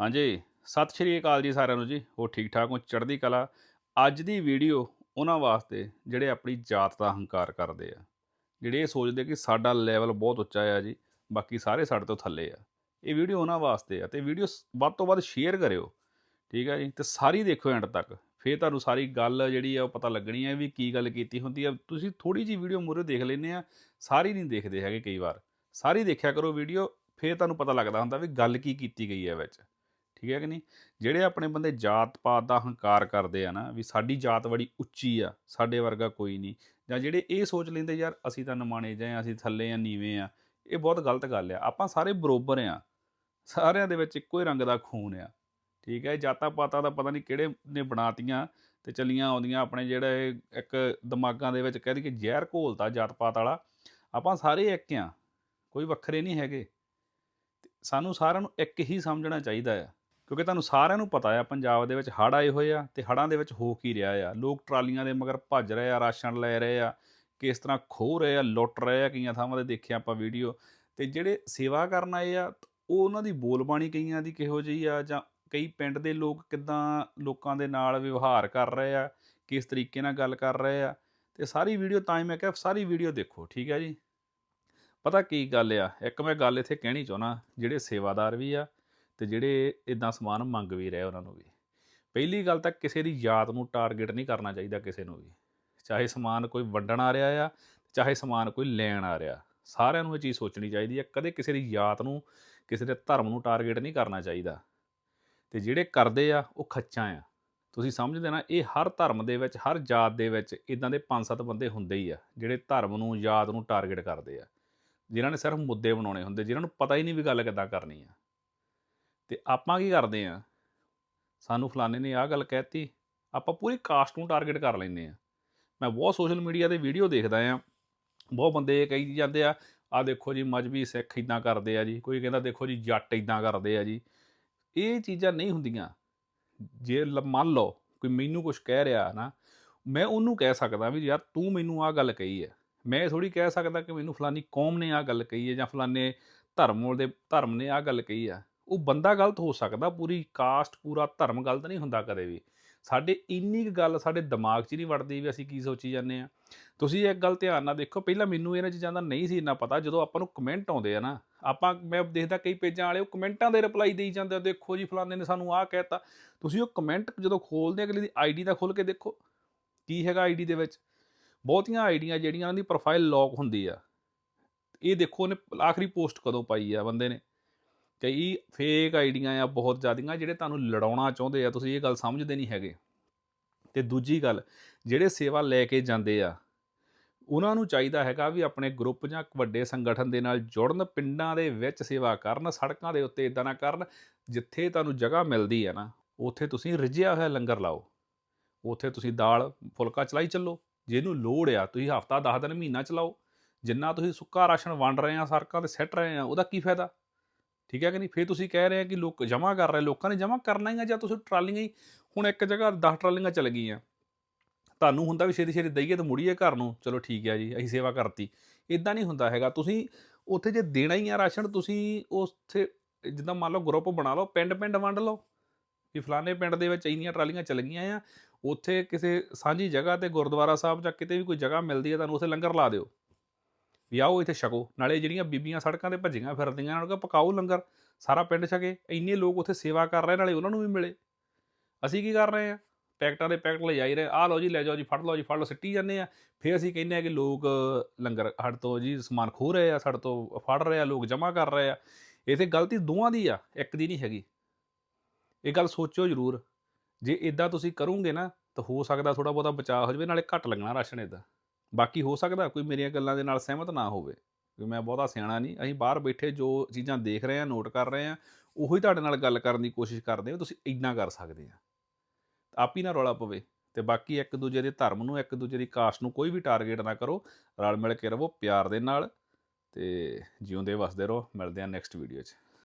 ਹਾਂਜੀ, ਸਤਿ ਸ਼੍ਰੀ ਅਕਾਲ ਜੀ ਸਾਰਿਆਂ ਨੂੰ ਜੀ ਉਹ ਠੀਕ ਠਾਕ ਹੋ? ਚੜ੍ਹਦੀ ਕਲਾ। ਅੱਜ ਦੀ ਵੀਡੀਓ ਉਹਨਾਂ ਵਾਸਤੇ ਜਿਹੜੇ ਆਪਣੀ ਜਾਤ ਦਾ ਹੰਕਾਰ ਕਰਦੇ ਆ। ਜਿਹੜੇ ਇਹ ਸੋਚਦੇ ਕਿ ਸਾਡਾ ਲੈਵਲ ਬਹੁਤ ਉੱਚਾ ਆ ਜੀ, ਬਾਕੀ ਸਾਰੇ ਸਾਡੇ ਤੋਂ ਥੱਲੇ ਆ। ਇਹ ਵੀਡੀਓ ਉਹਨਾਂ ਵਾਸਤੇ ਆ ਤੇ ਵੀਡੀਓ ਵੱਧ ਤੋਂ ਵੱਧ ਸ਼ੇਅਰ ਕਰਿਓ। ਠੀਕ ਹੈ ਜੀ, ਤੇ ਸਾਰੀ ਦੇਖਿਓ ਐਂਡ ਤੱਕ। ਫੇਰ ਤੁਹਾਨੂੰ ਸਾਰੀ ਗੱਲ ਜਿਹੜੀ ਆ ਉਹ ਪਤਾ ਲੱਗਣੀ ਹੈ ਵੀ ਕੀ ਗੱਲ ਕੀਤੀ ਹੁੰਦੀ ਆ। ਤੁਸੀਂ ਥੋੜੀ ਜੀ ਵੀਡੀਓ ਮੂਰੇ ਦੇਖ ਲੈਂਦੇ ਆ, ਸਾਰੀ ਨਹੀਂ ਦੇਖਦੇ ਹੈਗੇ ਕਈ ਵਾਰ। ਸਾਰੀ ਦੇਖਿਆ ਕਰੋ ਵੀਡੀਓ, ਫੇਰ ਤੁਹਾਨੂੰ ਪਤਾ ਲੱਗਦਾ ਹੁੰਦਾ ਵੀ ਗੱਲ ਕੀ ਕੀਤੀ ਗਈ ਹੈ ਵਿੱਚ। ਠੀਕ ਹੈ ਕਿ ਨਹੀਂ? ਜਿਹੜੇ ਆਪਣੇ ਬੰਦੇ ਜਾਤ ਪਾਤ ਦਾ ਹੰਕਾਰ ਕਰਦੇ ਆ ਨਾ ਵੀ ਸਾਡੀ ਜਾਤ ਬੜੀ ਉੱਚੀ ਆ, ਸਾਡੇ ਵਰਗਾ ਕੋਈ ਨਹੀਂ, ਜਾਂ ਜਿਹੜੇ ਇਹ ਸੋਚ ਲੈਂਦੇ ਯਾਰ ਅਸੀਂ ਤਾਂ ਨਮਾਣੇ ਜਾਂ ਅਸੀਂ ਥੱਲੇ ਆ, ਨੀਵੇਂ ਆ, ਇਹ ਬਹੁਤ ਗਲਤ ਗੱਲ ਆ। ਆਪਾਂ ਸਾਰੇ ਬਰੋਬਰ ਆ, ਸਾਰਿਆਂ ਦੇ ਵਿੱਚ ਇੱਕੋ ਹੀ ਰੰਗ ਦਾ ਖੂਨ ਆ, ਠੀਕ ਹੈ? ਜਾਤਾਂ ਪਾਤਾਂ ਦਾ ਪਤਾ ਨਹੀਂ ਕਿਹੜੇ ਨੇ ਬਣਾਤੀਆਂ ਤੇ ਚੱਲੀਆਂ ਆਉਂਦੀਆਂ ਆਪਣੇ ਜਿਹੜਾ ਇਹ ਇੱਕ ਦਿਮਾਗਾਂ ਦੇ ਵਿੱਚ ਕਹਿ ਦਈਏ ਜ਼ਹਿਰ ਘੋਲਤਾ ਜਾਤ ਪਾਤ ਵਾਲਾ। ਆਪਾਂ ਸਾਰੇ ਇੱਕ ਆ, ਕੋਈ ਵੱਖਰੇ ਨਹੀਂ ਹੈਗੇ। ਤੇ ਸਾਨੂੰ ਸਾਰਿਆਂ ਨੂੰ ਇੱਕ ਹੀ ਸਮਝਣਾ ਚਾਹੀਦਾ ਆ। ਕਿਉਂਕਿ ਤੁਹਾਨੂੰ ਸਾਰਿਆਂ ਨੂੰ ਪਤਾ ਆ, ਪੰਜਾਬ ਦੇ ਵਿੱਚ ਹੜ੍ਹ ਆਏ ਹੋਏ ਆ ਤੇ ਹੜ੍ਹਾਂ ਦੇ ਵਿੱਚ ਹੋ ਕੀ ਰਿਹਾ ਆ? ਲੋਕ ਟਰਾਲੀਆਂ ਦੇ ਮਗਰ ਭੱਜ ਰਹੇ ਆ, ਰਾਸ਼ਨ ਲੈ ਰਹੇ ਆ, ਕਿਸ ਤਰ੍ਹਾਂ ਖੋਹ ਰਹੇ ਆ, ਲੁੱਟ ਰਹੇ ਆ, ਕਈਆਂ ਥਾਵਾਂ ਤੇ ਦੇਖਿਆ ਆਪਾਂ ਵੀਡੀਓ। ਤੇ ਜਿਹੜੇ ਸੇਵਾ ਕਰਨ ਆਏ ਆ ਉਹ ਉਹਨਾਂ ਦੀ ਬੋਲਬਾਣੀ ਕਈਆਂ ਦੀ ਕਿਹੋ ਜਿਹੀ ਆ ਜਾਂ ਕਈ ਪਿੰਡ ਦੇ ਲੋਕ ਕਿੱਦਾਂ ਲੋਕਾਂ ਦੇ ਨਾਲ ਵਿਵਹਾਰ ਕਰ ਰਹੇ ਆ, ਕਿਸ ਤਰੀਕੇ ਨਾਲ ਗੱਲ ਕਰ ਰਹੇ ਆ? ਤੇ ਸਾਰੀ ਵੀਡੀਓ ਤਾਂ ਹੀ ਮੈਂ ਕਿਹਾ, ਸਾਰੀ ਵੀਡੀਓ ਦੇਖੋ, ਠੀਕ ਹੈ ਜੀ? ਪਤਾ ਕੀ ਗੱਲ ਆ? ਇੱਕ ਮੈਂ ਗੱਲ ਇੱਥੇ ਕਹਿਣੀ ਚਾਹੁੰਦਾ, ਜਿਹੜੇ ਸੇਵਾਦਾਰ ਵੀ ਆ ਤੇ ਜਿਹੜੇ ਇਦਾਂ ਸਮਾਨ ਮੰਗ ਵੀ ਰਹੇ ਉਹਨਾਂ ਨੂੰ ਵੀ। ਪਹਿਲੀ ਗੱਲ ਤਾਂ ਕਿਸੇ ਦੀ ਜਾਤ ਨੂੰ ਟਾਰਗੇਟ ਨਹੀਂ ਕਰਨਾ ਚਾਹੀਦਾ ਕਿਸੇ ਨੂੰ ਵੀ। ਚਾਹੇ ਸਮਾਨ ਕੋਈ ਵੰਡਣ ਆ ਰਿਹਾ ਆ, ਚਾਹੇ ਸਮਾਨ ਕੋਈ ਲੈਣ ਆ ਰਿਹਾ। ਸਾਰਿਆਂ ਨੂੰ ਇਹ ਚੀਜ਼ ਸੋਚਣੀ ਚਾਹੀਦੀ ਹੈ ਕਦੇ ਕਿਸੇ ਦੀ ਯਾਤ ਨੂੰ, ਕਿਸੇ ਦੇ ਧਰਮ ਨੂੰ ਟਾਰਗੇਟ ਨਹੀਂ ਕਰਨਾ ਚਾਹੀਦਾ। ਤੇ ਜਿਹੜੇ ਕਰਦੇ ਆ, ਉਹ ਖੱਚਾ ਆ। ਤੁਸੀਂ ਸਮਝਦੇ ਨਾ, ਇਹ ਹਰ ਧਰਮ ਦੇ ਵਿੱਚ, ਹਰ ਜਾਤ ਦੇ ਵਿੱਚ ਇਦਾਂ ਦੇ ਪੰਜ ਸੱਤ ਬੰਦੇ ਹੁੰਦੇ ਹੀ ਆ, ਜਿਹੜੇ ਧਰਮ ਨੂੰ ਯਾਤ ਨੂੰ ਟਾਰਗੇਟ ਕਰਦੇ ਆ। ਜਿਨ੍ਹਾਂ ਨੇ ਸਿਰਫ ਮੁੱਦੇ ਬਣਾਉਣੇ ਹੁੰਦੇ, ਜਿਨ੍ਹਾਂ ਨੂੰ ਪਤਾ ਹੀ ਨਹੀਂ ਵੀ ਗੱਲ ਕਿੱਦਾਂ ਕਰਨੀ ਆ। ਤੇ ਆਪਾਂ ਕੀ ਕਰਦੇ ਆ? ਸਾਨੂੰ ਫਲਾਣੇ ਨੇ ਆਹ ਗੱਲ ਕਹਿਤੀ ਆਪਾਂ ਪੂਰੀ ਕਾਸਟ ਨੂੰ ਟਾਰਗੇਟ ਕਰ ਲੈਂਦੇ ਆ। ਮੈਂ ਬਹੁਤ ਸੋਸ਼ਲ ਮੀਡੀਆ ਤੇ ਵੀਡੀਓ ਦੇਖਦਾ ਆ। ਬਹੁਤ ਬੰਦੇ ਕਹੀ ਜਾਂਦੇ ਆ ਆ ਦੇਖੋ ਜੀ ਮਜਬੀ ਸਿੱਖ ਇਦਾਂ ਕਰਦੇ ਆ ਜੀ। ਕੋਈ ਕਹਿੰਦਾ, ਦੇਖੋ ਜੀ, ਜੱਟ ਇਦਾਂ ਕਰਦੇ ਆ ਜੀ। ਇਹ ਚੀਜ਼ਾਂ ਨਹੀਂ ਹੁੰਦੀਆਂ। ਜੇ ਮੰਨ ਲਓ ਕੋਈ ਮੈਨੂੰ ਕੁਝ ਕਹਿ ਰਿਹਾ ਨਾ, ਮੈਂ ਉਹਨੂੰ ਕਹਿ ਸਕਦਾ ਵੀ ਯਾਰ ਤੂੰ ਮੈਨੂੰ ਆਹ ਗੱਲ ਕਹੀ ਹੈ ਮੈਂ ਥੋੜੀ ਕਹਿ ਸਕਦਾ ਕਿ ਮੈਨੂੰ ਫਲਾਨੀ ਕੌਮ ਨੇ ਆਹ ਗੱਲ ਕਹੀ ਹੈ ਜਾਂ ਫਲਾਨੇ ਧਰਮ ਦੇ ਧਰਮ ਨੇ ਆਹ ਗੱਲ ਕਹੀ ਆ ਉਹ ਬੰਦਾ ਗਲਤ ਹੋ ਸਕਦਾ, ਪੂਰੀ ਕਾਸਟ, ਪੂਰਾ ਧਰਮ ਗਲਤ ਨਹੀਂ ਹੁੰਦਾ ਕਦੇ ਵੀ। ਸਾਡੇ ਇੰਨੀ ਕੁ ਗੱਲ ਸਾਡੇ ਦਿਮਾਗ 'ਚ ਨਹੀਂ ਵੜਦੀ ਵੀ ਅਸੀਂ ਕੀ ਸੋਚੀ ਜਾਂਦੇ ਆ ਤੁਸੀਂ ਇੱਕ ਗੱਲ ਧਿਆਨ ਨਾਲ ਦੇਖੋ, ਪਹਿਲਾਂ ਮੈਨੂੰ ਇਹਨਾਂ ਚੀਜ਼ਾਂ ਦਾ ਨਹੀਂ ਸੀ ਇੰਨਾ ਪਤਾ, ਜਦੋਂ ਆਪਾਂ ਨੂੰ ਕਮੈਂਟ ਆਉਂਦੇ ਆ ਨਾ, ਆਪਾਂ, ਮੈਂ ਦੇਖਦਾ ਕਈ ਪੇਜਾਂ ਵਾਲੇ ਉਹ ਕਮੈਂਟਾਂ ਦੇ ਰਿਪਲਾਈ ਦੇਈ ਜਾਂਦੇ ਆ, ਦੇਖੋ ਜੀ ਫਲਾਣੇ ਨੇ ਸਾਨੂੰ ਆਹ ਕਹਿਤਾ ਤੁਸੀਂ ਉਹ ਕਮੈਂਟ ਜਦੋਂ ਖੋਲਦੇ ਅਗਲੇ ਦੀ ਆਈਡੀ ਦਾ ਖੋਲ ਕੇ ਦੇਖੋ, ਕੀ ਹੈਗਾ ਆਈਡੀ ਦੇ ਵਿੱਚ? ਬਹੁਤੀਆਂ ਆਈਡੀਆਂ ਜਿਹੜੀਆਂ ਉਹਨਾਂ ਦੀ ਪ੍ਰੋਫਾਈਲ ਲੌਕ ਹੁੰਦੀ ਆ। ਇਹ ਦੇਖੋ ਉਹਨੇ ਆਖਰੀ ਪੋਸਟ ਕਦੋਂ ਪਾਈ ਆ ਬੰਦੇ ਨੇ? ਕਈ ਫੇਕ ਆਈਡੀਆਂ ਆ ਬਹੁਤ ਜ਼ਿਆਦੀਆਂ ਜਿਹੜੇ ਤੁਹਾਨੂੰ ਲੜਾਉਣਾ ਚਾਹੁੰਦੇ ਆ, ਤੁਸੀਂ ਇਹ ਗੱਲ ਸਮਝਦੇ ਨਹੀਂ ਹੈਗੇ। ਤੇ ਦੂਜੀ ਗੱਲ, ਜਿਹੜੇ ਸੇਵਾ ਲੈ ਕੇ ਜਾਂਦੇ ਆ, ਉਹਨਾਂ ਨੂੰ ਚਾਹੀਦਾ ਹੈਗਾ ਵੀ ਆਪਣੇ ਗਰੁੱਪ ਜਾਂ ਵੱਡੇ ਸੰਗਠਨ ਦੇ ਨਾਲ ਜੁੜਨ, ਪਿੰਡਾਂ ਦੇ ਵਿੱਚ ਸੇਵਾ ਕਰਨ, ਸੜਕਾਂ ਦੇ ਉੱਤੇ ਇਦਾਂ ਨਾ ਕਰਨ, ਜਿੱਥੇ ਤੁਹਾਨੂੰ ਜਗ੍ਹਾ ਮਿਲਦੀ ਹੈ ਨਾ, ਉੱਥੇ ਤੁਸੀਂ ਰਿਝਿਆ ਹੋਇਆ ਲੰਗਰ ਲਾਓ। ਉੱਥੇ ਤੁਸੀਂ ਦਾਲ, ਫੁਲਕਾ ਚਲਾਈ ਚੱਲੋ, ਜਿਹਨੂੰ ਲੋੜ ਆ, ਤੁਸੀਂ ਹਫਤਾ 10 ਦਿਨ ਮਹੀਨਾ ਚਲਾਓ, ਜਿੰਨਾ ਤੁਸੀਂ ਸੁੱਕਾ ਰਾਸ਼ਨ ਵੰਡ ਰਹੇ ਆ ਸੜਕਾਂ ਤੇ ਸਿੱਟ ਰਹੇ ਆ, ਉਹਦਾ ਕੀ ਫਾਇਦਾ? ਠੀਕ ਹੈ ਕਿ ਨਹੀਂ? ਫਿਰ ਤੁਸੀਂ ਕਹਿ ਰਹੇ ਆ ਕਿ ਲੋਕ ਜਮ੍ਹਾਂ ਕਰ ਰਹੇ, ਲੋਕਾਂ ਨੇ ਜਮ੍ਹਾਂ ਕਰਨਾ ਹੀ ਆ ਜਾਂ ਤੁਸੀਂ ਟਰਾਲੀਆਂ ਹੀ ਹੁਣ ਇੱਕ ਜਗ੍ਹਾ 10 ਟਰਾਲੀਆਂ ਚੱਲ ਗਈਆਂ। ਤੁਹਾਨੂੰ ਹੁੰਦਾ ਵੀ ਛੇਤੀ ਛੇਤੀ ਦਈਏ ਤਾਂ ਮੁੜੀਏ ਘਰ ਨੂੰ। ਚਲੋ ਠੀਕ ਹੈ ਜੀ, ਅਸੀਂ ਸੇਵਾ ਕਰਤੀ। ਇਦਾਂ ਨਹੀਂ ਹੁੰਦਾ ਹੈਗਾ। ਤੁਸੀਂ ਉੱਥੇ ਜੇ ਦੇਣਾ ਹੀ ਆ ਰਾਸ਼ਨ, ਤੁਸੀਂ ਉੱਥੇ ਜਿੱਦਾਂ ਮੰਨ ਲਓ ਗਰੁੱਪ ਬਣਾ ਲਓ ਪਿੰਡ ਪਿੰਡ ਵੰਡ ਲਓ। ਵੀ ਫਲਾਣੇ ਪਿੰਡ ਦੇ ਵਿੱਚ ਇੰਨੀਆਂ ਟਰਾਲੀਆਂ ਚੱਲ ਗਈਆਂ ਆ, ਉੱਥੇ ਕਿਸੇ ਸਾਂਝੀ ਜਗ੍ਹਾ ਤੇ ਗੁਰਦੁਆਰਾ ਸਾਹਿਬ ਜਾਂ ਕਿਤੇ ਵੀ ਕੋਈ ਜਗ੍ਹਾ ਮਿਲਦੀ ਹੈ ਤੁਹਾਨੂੰ ਉੱਥੇ ਲੰਗਰ ਲਾ ਦਿਓ। ਵੀ ਆਓ ਇੱਥੇ ਛਕੋ, ਨਾਲੇ ਜਿਹੜੀਆਂ ਬੀਬੀਆਂ ਸੜਕਾਂ ਤੇ ਭੱਜੀਆਂ ਫਿਰਦੀਆਂ ਉਹਨਾਂ ਨੂੰ ਪਕਾਓ ਲੰਗਰ, ਸਾਰਾ ਪਿੰਡ ਛਕੇ, ਇੰਨੇ ਲੋਕ ਉੱਥੇ ਸੇਵਾ ਕਰ ਰਹੇ, ਨਾਲੇ ਉਹਨਾਂ ਨੂੰ ਵੀ ਮਿਲੇ। ਅਸੀਂ ਕੀ ਕਰ ਰਹੇ ਆ ਪੈਕਟਾਂ ਦੇ ਪੈਕਟ ਲੈ ਜਾਈ ਰਹੇ ਆ ਲਓ ਜੀ, ਲੈ ਜਾਓ ਜੀ, ਫੜ ਲਓ ਜੀ, ਫੜ ਲਓ, ਸਿੱਟੀ ਜਾਂਦੇ ਆ ਫਿਰ ਅਸੀਂ ਕਹਿੰਦੇ ਆ ਕਿ ਲੋਕ ਲੰਗਰ ਹੜ ਤੋਂ ਜੀ ਸਮਾਨ ਖੋਹ ਰਹੇ ਆ, ਸਾਡੇ ਤੋਂ ਫੜ ਰਹੇ ਆ, ਲੋਕ ਜਮ੍ਹਾਂ ਕਰ ਰਹੇ ਆ। ਇਹ ਗਲਤੀ ਦੋਵਾਂ ਦੀ ਆ, ਇੱਕ ਦੀ ਨਹੀਂ ਹੈਗੀ। ਇਹ ਗੱਲ ਸੋਚਿਓ ਜ਼ਰੂਰ। ਜੇ ਇਦਾਂ ਤੁਸੀਂ ਕਰੋਗੇ ਨਾ, ਤਾਂ ਹੋ ਸਕਦਾ ਥੋੜਾ ਬਹੁਤਾ ਬਚਾਅ ਹੋ ਜਾਵੇ, ਨਾਲੇ ਘੱਟ ਲੱਗਣਾ ਰਾਸ਼ਨ ਇਦਾਂ ਬਾਕੀ ਹੋ ਸਕਦਾ ਕੋਈ ਮੇਰੀਆਂ ਗੱਲਾਂ ਦੇ ਨਾਲ ਸਹਿਮਤ ਨਾ ਹੋਵੇ ਕਿ ਮੈਂ ਬਹੁਤਾ ਸਿਆਣਾ ਨਹੀਂ। ਅਸੀਂ ਬਾਹਰ ਬੈਠੇ ਜੋ ਚੀਜ਼ਾਂ ਦੇਖ ਰਹੇ ਹਾਂ, ਨੋਟ ਕਰ ਰਹੇ ਹਾਂ, ਉਹੀ ਤੁਹਾਡੇ ਨਾਲ ਗੱਲ ਕਰਨ ਦੀ ਕੋਸ਼ਿਸ਼ ਕਰਦੇ ਹਾਂ ਤੁਸੀਂ ਇੰਨਾ ਕਰ ਸਕਦੇ ਆ ਆਪ ਹੀ ਨਾ ਰੌਲਾ ਪਵੇ ਤੇ ਬਾਕੀ ਇੱਕ ਦੂਜੇ ਦੇ ਧਰਮ ਨੂੰ, ਇੱਕ ਦੂਜੇ ਦੀ ਕਾਸਟ ਨੂੰ ਕੋਈ ਵੀ ਟਾਰਗੇਟ ਨਾ ਕਰੋ। ਰਲ ਮਿਲ ਕੇ ਰਹੋ ਪਿਆਰ ਦੇ ਨਾਲ ਤੇ ਜਿਉਂਦੇ ਵਸਦੇ ਰਹੋ। ਮਿਲਦੇ ਹਾਂ ਨੈਕਸਟ ਵੀਡੀਓ 'ਚ।